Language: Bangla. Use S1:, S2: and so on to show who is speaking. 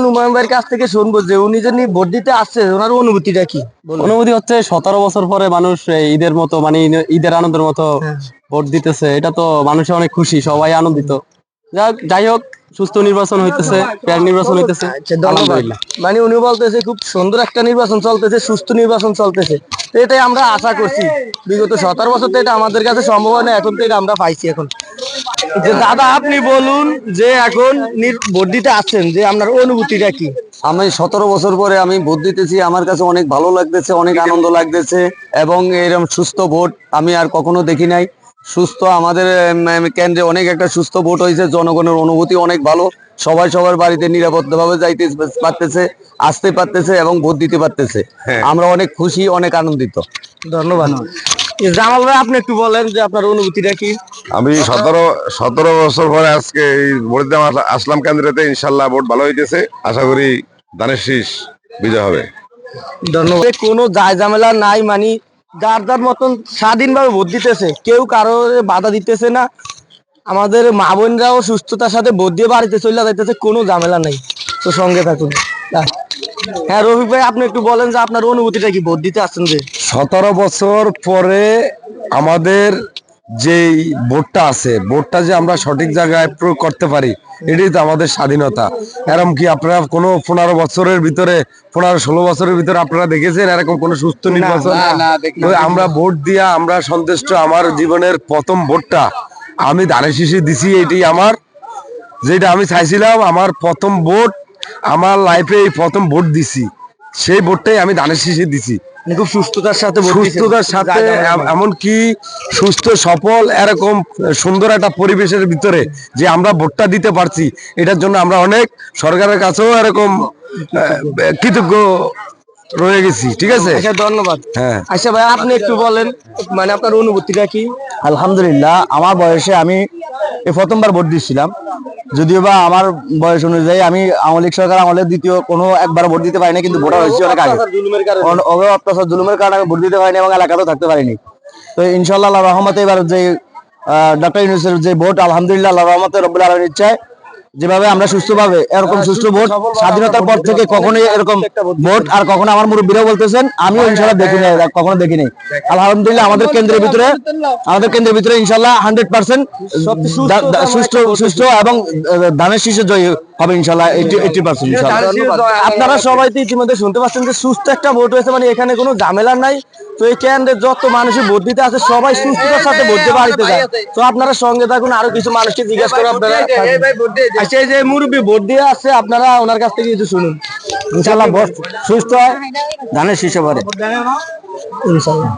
S1: এখন ভাইয়ের কাছ থেকে শুনব যে উনি যে নি- ভোট দিতে আসছে ওনার অনুভূতিটা কি?
S2: অনুভূতি হচ্ছে সতেরো বছর পরে মানুষ ঈদের মতো মানে ঈদের আনন্দের মতো
S1: হ্যাঁ।
S2: ভোট দিতেছে। এটা তো মানুষের অনেক খুশি সবাই আনন্দিত। যাক- যাই হোক সুস্থ নির্বাচন হইতেছে ফেয়ার নির্বাচন হইতেছে।
S1: আচ্ছা
S2: আলহামদুলিল্লাহ।
S1: মানে উনি বলতেছে খুব সুন্দর একটা নির্বাচন চলতেছে সুস্থ নির্বাচন চলতেছে। এটাই আমরা আশা করছি। বিগত সতেরো বছর তো এটা আমাদের কাছে সম্ভব হয় না এখন তো এটা আমরা পাইছি এখন। যে দাদা আপনি বলুন যে এখন ভোট দিতে আসছেন যে আপনার অনুভূতিটা কি?
S3: আমি সতেরো বছর পরে আমি ভোট দিতেছি আমার কাছে অনেক ভালো লাগতেছে অনেক আনন্দ লাগতেছে এবং এরকম সুস্থ ভোট আমি আর কখনো দেখি নাই। সুস্থ আমাদের কেন্দ্রে অনেক একটা সুস্থ ভোট হয়েছে জনগণের অনুভূতি অনেক ভালো। সবাই সবার বাড়িতে নিরাপদভাবে যাইতে পারতেছে আসতে পারতেছে এবং ভোট দিতে পারতেছে। আমরা অনেক খুশি অনেক আনন্দিত।
S1: ধন্যবাদ। জামাল ভাই আপনি একটু বলেন যে আপনার অনুভূতিটা কি?
S4: আমি সতেরো সতেরো বছর পরে আজকে এই ভোট আসলাম কেন্দ্রেতে ইনশাল্লাহ ভোট ভালো হইতেছে। আশা করি ধানের শীষ বিজয় হবে।
S1: ধন্যবাদ। কোনো যায় ঝামেলা নাই মানে যার যার মতন স্বাধীনভাবে ভোট দিতেছে কেউ কারও বাধা দিতেছে না। আমাদের মা বোনরাও সুস্থতার সাথে ভোট দিয়ে বাড়িতে চলে যাইতেছে কোনো ঝামেলা নেই। তো সঙ্গে থাকুন। হ্যাঁ রফিক ভাই আপনি একটু বলেন যে আপনার অনুভূতিটা কি? ভোট দিতে আসছেন যে?
S5: সতেরো বছর পরে আমাদের যে ভোটটা আছে ভোটটা যে আমরা সঠিক জায়গায় প্রয়োগ করতে পারি এটাই তো আমাদের স্বাধীনতা। এরকম কি আপনারা কোনো পনেরো বছরের ভিতরে পনেরো ষোলো বছরের ভিতরে আপনারা দেখেছেন এরকম কোনো সুস্থ নির্বাচন? আমরা ভোট দিয়া আমরা সন্তুষ্ট আমার জীবনের প্রথম ভোটটা আমি ধানের শীষে দিছি এটি আমার। যেটা আমি চাইছিলাম আমার প্রথম ভোট আমার লাইফে এই প্রথম ভোট দিছি। সেই ভোটটাই আমি ধানের শীষে দিছি।
S1: খুব সুস্থতার সাথে
S5: সুস্থতার সাথে এমনকি সুস্থ সফল এরকম সুন্দর একটা পরিবেশের ভিতরে যে আমরা ভোটটা দিতে পারছি এটার জন্য আমরা অনেক সরকারের কাছেও এরকম আহ, কৃতজ্ঞ রয়ে গেছি। ঠিক আছে?
S1: আচ্ছা ধন্যবাদ।
S5: হ্যাঁ।
S1: আচ্ছা ভাই আপনি একটু বলেন মানে আপনার অনুভূতিটা কি?
S3: আলহামদুলিল্লাহ আমার বয়সে আমি এই প্রথমবার ভোট দিচ্ছিলাম যদিও বা আমার বয়স অনুযায়ী আমি আওয়ামী লীগ সরকার আমলের দ্বিতীয় কোনো একবার ভোট দিতে পারিনি কিন্তু ভোটার হয়েছি অনেক আগে। অত্যাচার জুলুমের কারণে। আমি ভোট দিতে পারিনি এবং এলাকাতেও থাকতে পারিনি। তো ইনশাল্লাহ আল্লাহ রহমতে এবার যে ডক্টর ইউনুসের যে ভোট আলহামদুলিল্লাহ আল্লাহ রহমতে রব্বুল আলমীর ইচ্ছায় যেভাবে আমরা সুস্থভাবে এরকম সুস্থ ভোট স্বাধীনতার পর থেকে কখনোই এরকম ভোট আর কখনো আমার মুরব্বীরাও বলতেছেন আমিও ইনশাল্লাহ দেখিনি। কখনো দেখিনি। আলহামদুলিল্লাহ আমাদের কেন্দ্রের ভিতরে আমাদের কেন্দ্রের ভিতরে ইনশাল্লাহ হান্ড্রেড পার্সেন্ট সুস্থ সুস্থ এবং ধানের শীর্ষে জয়ী হবে ইনশাল্লাহ এইটি পার্সেন্ট
S1: আপনারা সবাই তো ইতিমধ্যে শুনতে পাচ্ছেন যে সুস্থ একটা ভোট হয়েছে মানে এখানে কোনো ঝামেলা নাই। তো এই কেন্দ্রে যত মানুষই ভোট দিতে আছে সবাই সুস্থতার সাথে ভোট দিয়ে বাড়িতে যায় তো আপনারা সঙ্গে থাকুন আরও কিছু মানুষকে জিজ্ঞাসা করে আপনারা আচ্ছা এই যে মুরব্বী ভোট দিয়ে আছে, আপনারা ওনার কাছ থেকে কিছু শুনুন।
S3: ইনশাল্লাহ বস সুস্থ হয়, ধানের শীর্ষে পরে
S1: ইনশাল্লাহ